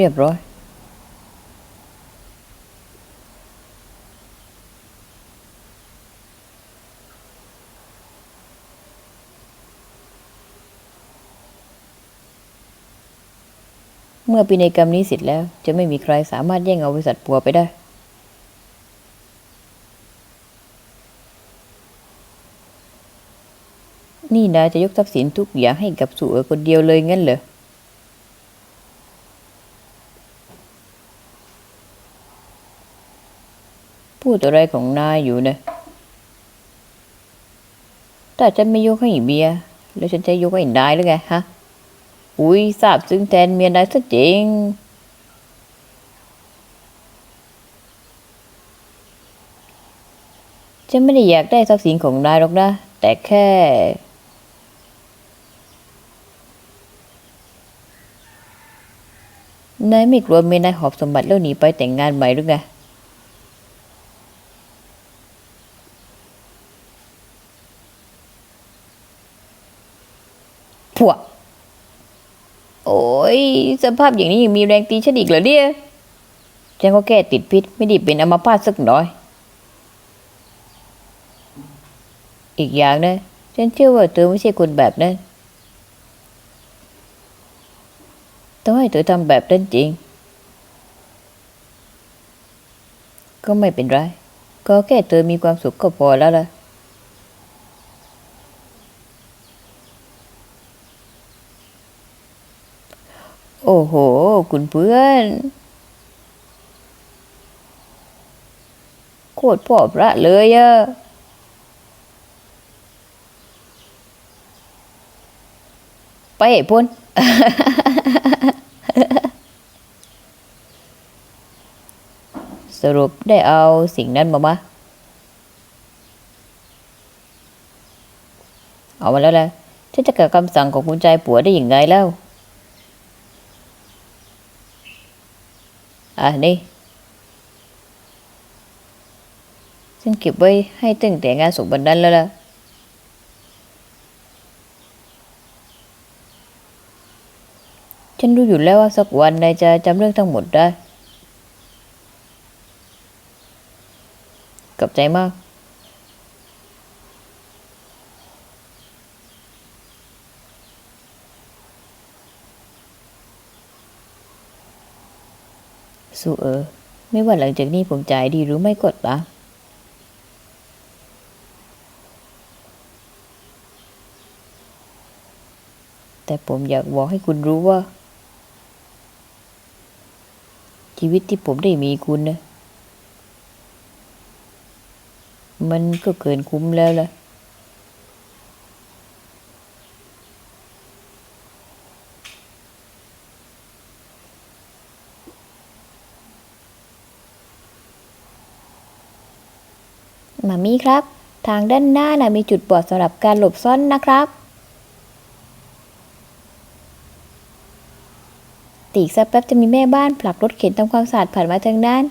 เรียบร้อย เมื่อพินัยกรรมนี้เสร็จแล้ว จะไม่มีใครสามารถแย่งเอาบริษัทปัวไปได้นี่นายจะยกทรัพย์สินทุกอย่างให้กับสู่เอ๋อคนเดียวเลยงั้นเหรอ ดอะไรของนายอยู่นะถ้าฉันไม่ยกให้เบียร์แล้วฉันจะยกให้นายหรือไงฮะ อุ้ยทราบซึ้งแทนเมียนายซะจริง ฉันไม่ได้อยากได้ทรัพย์สินของนายหรอกนะ แต่แค่ นายไม่กลัวเมียนายหอบสมบัติแล้วหนีไปแต่งงานใหม่หรือไง พวโอ้ยสภาพอย่างนี้ยังมีแรงตีฉันอีกเหรอเนี่ยฉันก็แค่ติดพิษไม่ได้เป็นอัมพาตสักหน่อย อีกอย่างนะฉันเชื่อว่าเธอไม่ใช่คนแบบนั้นต้องให้เธอทำแบบนั้นจริง ก็ไม่เป็นไร ก็แค่เธอมีความสุขก็พอแล้วล่ะ โอ้โห คุณเพื่อน โคตรพ่อพระเลยอะไปให้พ้นสรุปได้เอาสิ่งนั้นมามาเอามาแล้วแหละฉันจะเกิดคำสั่งของคุณชายผัวได้อย่างไงแล้ว อะนี่ฉันเก็บไว้ให้ตั้งแต่งานศพวันนั้นแล้วล่ะฉันรู้อยู่แล้วว่าสักวันนายจะจำเรื่องทั้งหมดได้ กับใจมาก สู้เออ ไม่ว่าหลังจากนี้ผมจ่ายดีหรือไม่ก็ตามแต่ผมอยากบอกให้คุณรู้ว่า ชีวิตที่ผมได้มีคุณนะมันก็เกินคุ้มแล้วล่ะ ครับ ทางด้านหน้านะมีจุดบอดสำหรับการหลบซ่อนนะครับ ตีกสักแป๊บจะมีแม่บ้านผลักรถเข็นทำความสะอาดผ่านมาทางนั้น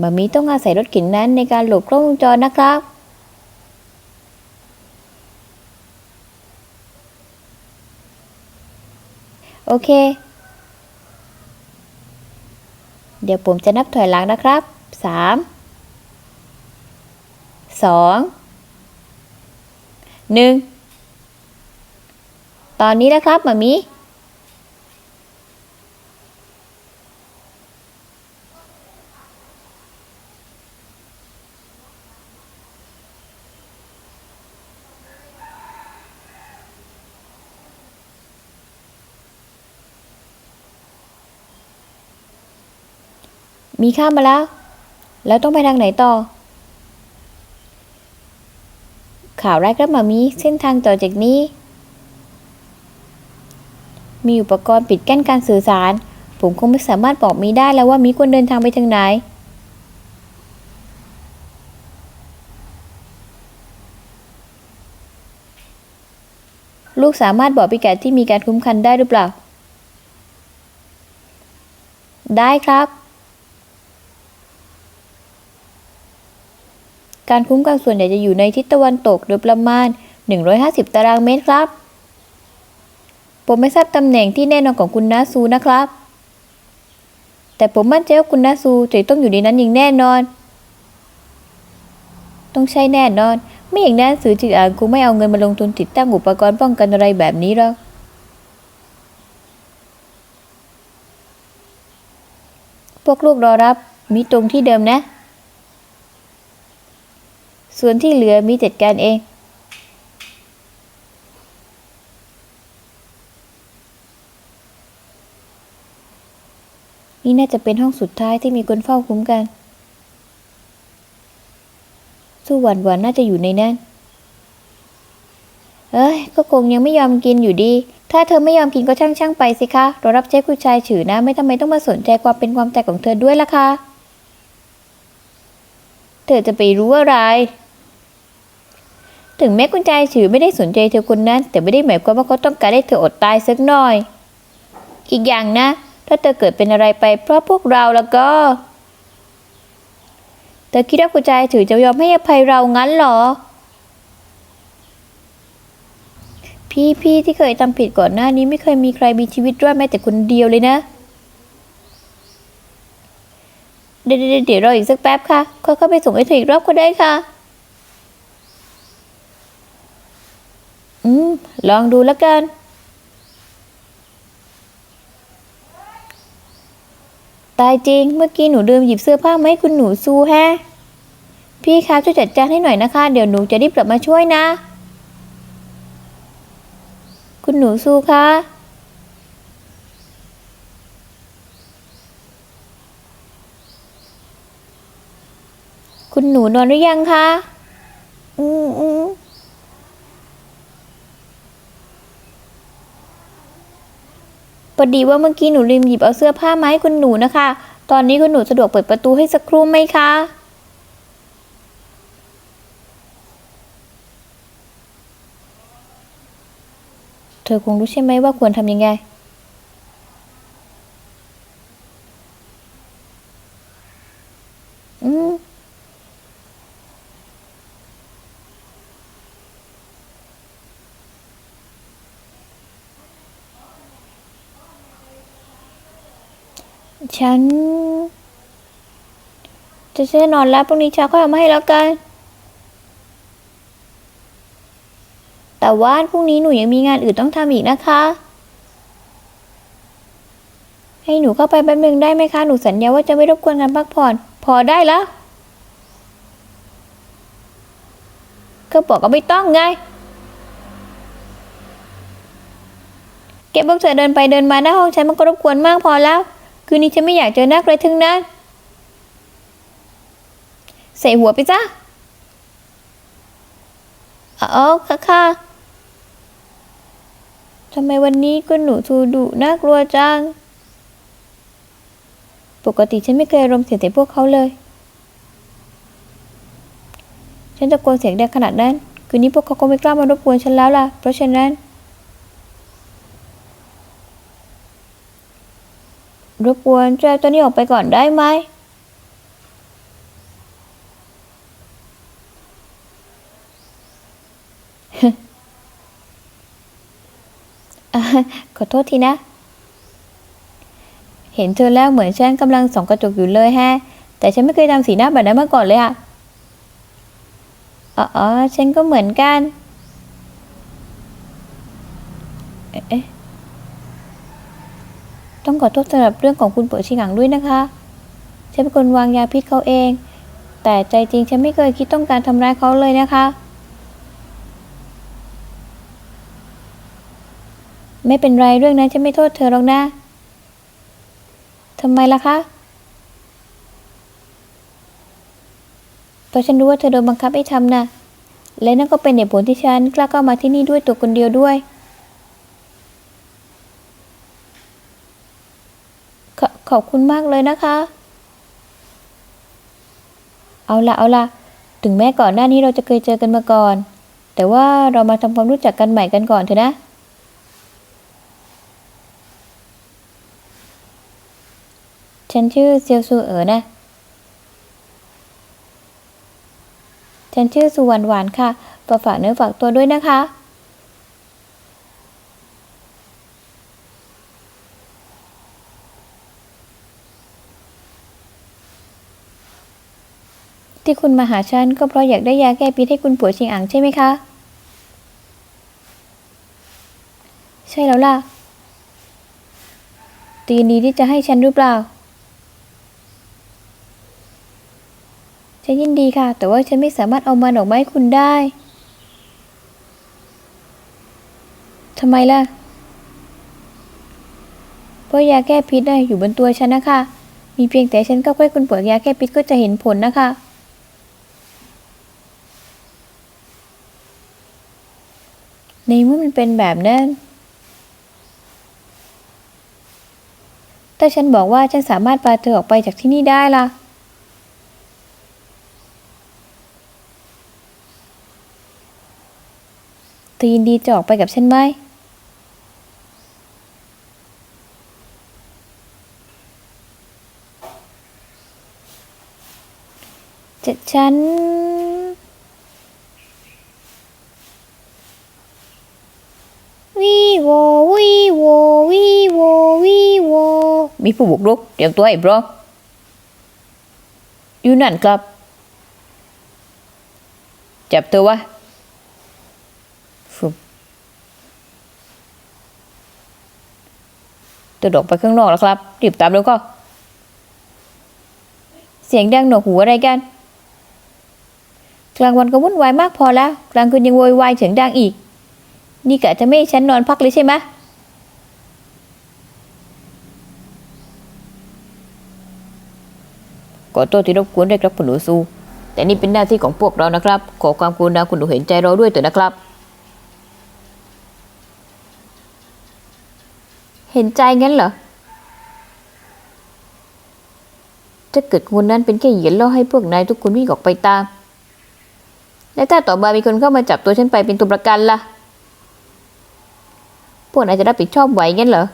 มามีต้องอาศัยรถเข็นนั้นในการหลบกล้องวงจรนะครับโอเค เดี๋ยวผมจะนับถอยหลังนะครับสาม สองหนึ่งตอนนี้นะครับมามีมีข้ามมาแล้ว แล้วต้องไปทางไหนต่อ ข่าวแรกครับมามีเส้นทางต่อจากนี้ มีอุปกรณ์ปิดกั้นการสื่อสาร ผมคงไม่สามารถบอกมีได้แล้วว่ามีควรเดินทางไปทางไหน ลูกสามารถบอกพิกัดที่มีการคุ้มคันได้หรือเปล่า ได้ครับ การคุ้มกันส่วนใหญ่จะอยู่ในทิศตะวันตกโดยประมาณ 150 ตารางเมตรครับ ผมไม่ทราบตำแหน่งที่แน่นอนของคุณนาซูนะครับ แต่ผมมั่นใจว่าคุณนาซูจะต้องอยู่ในนั้นอย่างแน่นอน ต้องใช่แน่นอน ไม่อย่างนั้นสื่อจืออ่านคงไม่เอาเงินมาลงทุนติดตั้งอุปกรณ์ป้องกันอะไรแบบนี้หรอกพวกลูกรอรับมีตรงที่เดิมนะ ส่วนที่เหลือมีจัดการเอง นี่น่าจะเป็นห้องสุดท้ายที่มีคนเฝ้าคุ้มกัน สู้หวานหวานน่าจะอยู่ในนั้น เอ้ย ก็คงยังไม่ยอมกินอยู่ดี ถ้าเธอไม่ยอมกินก็ช่างช่างๆไปสิคะ เรารับใช้ผู้ชายฉือนะ ไม่ทำไมต้องมาสนใจความเป็นความแตายของเธอด้วยล่ะคะเธอจะไปรู้อะไร ถึงแม้คุณชายฉือไม่ได้สนใจเธอคนนั้น แต่ไม่ได้หมายความว่าเขาต้องการให้เธออดตายสักหน่อย อีกอย่างนะ ถ้าเธอเกิดเป็นอะไรไป เพราะพวกเราแล้วก็เธอคิดว่าคุณชายฉือจะยอมให้อภัยเรางั้นหรอ พี่พี่ที่เคยทำผิดก่อนหน้านี้ไม่เคยมีใครมีชีวิตรอดแม้แต่คนเดียวเลยนะเดี๋ยวเดี๋ยวเดี๋ยวรออีกสักแป๊บค่ะค่อยเข้าไปส่งให้เธออีกรอบก็ได้ค่ะ อืม ลองดูแล้วกัน ตายจริง เมื่อกี้หนูลืมหยิบเสื้อผ้ามาให้คุณหนูซูแฮะ พี่คะช่วยจัดจานให้หน่อยนะคะ เดี๋ยวหนูจะรีบกลับมาช่วยนะ คุณหนูซูคะคุณหนูนอนหรือยังคะ อืมอืม อดีว่าเมื่อกี้หนูลืมหยิบเอาเสื้อผ้ามาให้คุณหนูนะคะ ตอนนี้คุณหนูสะดวกเปิดประตูให้สักครู่ไหมคะ เธอคงรู้ใช่ไหมว่าควรทำยังไง อืม ฉัน จะเช่วยนอนแล้วพรุ่งนี้เช้าค่อยเอามาให้แล้วกัน แต่ว่าพรุ่งนี้หนูยังมีงานอื่นต้องทำอีกนะคะ ให้หนูเข้าไปแป๊บนึงได้ไหมคะ หนูสัญญาว่าจะไม่รบกวนการพักผ่อน พอได้แล้ว ก็บอกก็ไม่ต้องไงเก็บพวกเธอเดินไปเดินมาหน้าห้องฉันมันก็รบกวนมากพอแล้ว คืนนี้ฉันไม่อยากเจอหน้าใครทั้งนั้น ใส่หัวไปจ้ะอ๋อค่ะค่ะทำไมวันนี้คุณหนูทูดุน่ากลัวจัง ปกติฉันไม่เคยอารมณ์เสียแต่พวกเขาเลย ฉันตะโกนเสียงดังขนาดนั้น คืนนี้พวกเขาคงไม่กล้ามารบกวนฉันแล้วล่ะ เพราะฉะนั้น รบกวนช่วยเอาตัวนี้ออกไปก่อนได้ไหม ขอโทษทีนะ เห็นเธอแล้วเหมือนฉันกำลังส่องกระจกอยู่เลยแฮะ แต่ฉันไม่เคยทำสีหน้าแบบนั้นมาก่อนเลยอะอ๋อ ฉันก็เหมือนกัน เอ๊ะ ต้องขอโทษสำหรับเรื่องของคุณเปิดชิงังด้วยนะคะ ฉันเป็นคนวางยาพิษเขาเอง แต่ใจจริงฉันไม่เคยคิดต้องการทำร้ายเขาเลยนะคะ ไม่เป็นไรเรื่องนั้นฉันไม่โทษเธอหรอกนะทำไมล่ะคะเพราะฉันรู้ว่าเธอโดนบังคับให้ทำนะและนั่นก็เป็นเหตุผลที่ฉันกล้าเข้ามาที่นี่ด้วยตัวคนเดียวด้วย ขอบคุณมากเลยนะคะ เอาละเอาละถึงแม้ก่อนหน้านี้เราจะเคยเจอกันมาก่อน แต่ว่าเรามาทำความรู้จักกันใหม่กันก่อนเถอะนะ ฉันชื่อเซียวซูเอ๋อนะ ฉันชื่อสุวรรณหวานค่ะฝากฝากเนื้อฝากตัวด้วยนะคะ ที่คุณมาหาฉันก็เพราะอยากได้ยาแก้พิษให้คุณผัวชิงอ่างใช่ไหมคะ ใช่แล้วล่ะ ตีนดีที่จะให้ฉันหรือเปล่า ฉันยินดีค่ะ แต่ว่าฉันไม่สามารถเอามันออกมาให้คุณได้ทำไมล่ะ เพราะยาแก้พิษน่ะอยู่บนตัวฉันนะคะ มีเพียงแต่ฉันก็ค่อยคุณปวดยาแก้พิษก็จะเห็นผลนะคะ ในเมื่อมันเป็นแบบนั้นถ้าฉันบอกว่าฉันสามารถพาเธอออกไปจากที่นี่ได้ล่ะ เธอยินดีจะออกไปกับฉันไหม จะฉัน วีโววีโวีโววีโวมีผู้บุกรุกเตรียมตัวไอ้บรออยู่นั่นครับ จับตัววะตัวดอกไปข้างนอกแล้วครับ รีบตามแล้วก็ เสียงดังหนวกหูอะไรกัน กลางวันก็วุ่นวายมากพอแล้ว กลางคืนยังโวยวายเสียงดังอีก นี่กะจะไม่ให้ฉันนอนพักเลยใช่ไหม ขอโทษที่รบกวนด้วยครับคุณหนูซู แต่นี่เป็นหน้าที่ของพวกเรานะครับ ขอความกรุณาคุณหนูเห็นใจเราด้วยเถอะนะครับ เห็นใจงั้นเหรอถ้าเกิดคนนั้นเป็นแค่เหยียนล่อให้พวกนายทุกคนวิ่งออกไปตาม และถ้าต่อมามีคนเข้ามาจับตัวฉันไปเป็นตัวประกันล่ะ พวกนายจะรับผิดชอบไหวงั้นเหรอ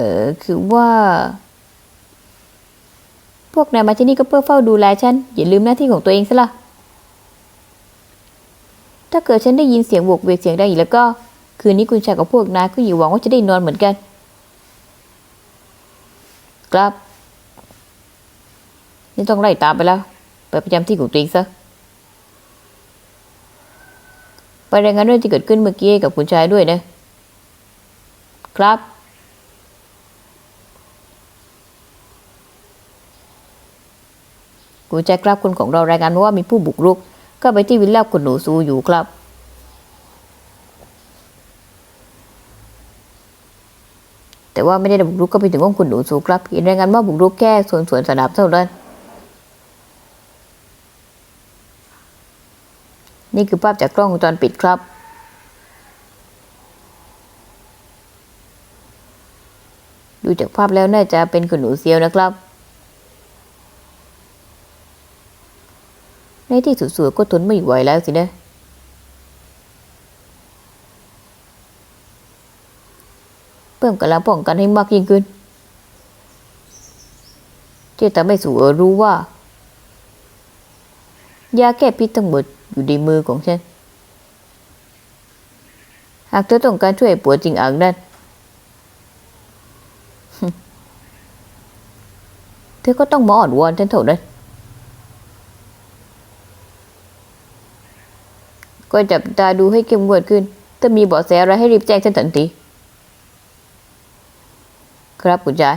ออคือว่า พวกนายมาที่นี่ก็เพื่อเฝ้าดูแลฉัน อย่าลืมหน้าที่ของตัวเองซะละ่ะ ถ้าเกิดฉันได้ยินเสียงโวกเวกเสียงดังอีกแล้วก็ คืนนี้คุณชายกับพวกนายก็อยู่หวังว่าจะได้นอนเหมือนกัน ครับนี่ต้องไล่ตามไปแล้ว ไปประจำที่ของตัวเองซะไปรายงานเรื่องที่เกิดขึ้นเมื่อกี้กับคุณชายด้วยนะ ครับ คุณชายครับคนของเรารายงานว่ามีผู้บุกรุก ก็ไปที่วิลล่าคุณหนูซูอยู่ครับ แต่ว่าไม่ได้บุกรุกก็ไปถึงห้องคุณหนูซูครับเห็นรายงานว่าบุกรุกแค่ส่วนสวนสนามเท่านั้นนี่คือภาพจากกล้องวงจรปิดครับ ดูจากภาพแล้วน่าจะเป็นคุณหนูเซียวนะครับ ในที่สุดๆก็ทนไม่ไหวแล้วสินะเพิ่มกำลังป้องกันให้มากยิ่งขึ้นที่ทำให้สู่เอรู้ว่ายาแก้พิษทั้งหมดอยู่ในมือของฉัน หากเธอต้องการช่วยปัวจริงอ่างนั่นเธอก็ต้องมาอ่อนวอนฉันเท่านั้น ก็จับตาดูให้เข้มงวดขึ้น ถ้ามีเบาะแสอะไรให้รีบแจ้งฉันทันที ครับคุณชาย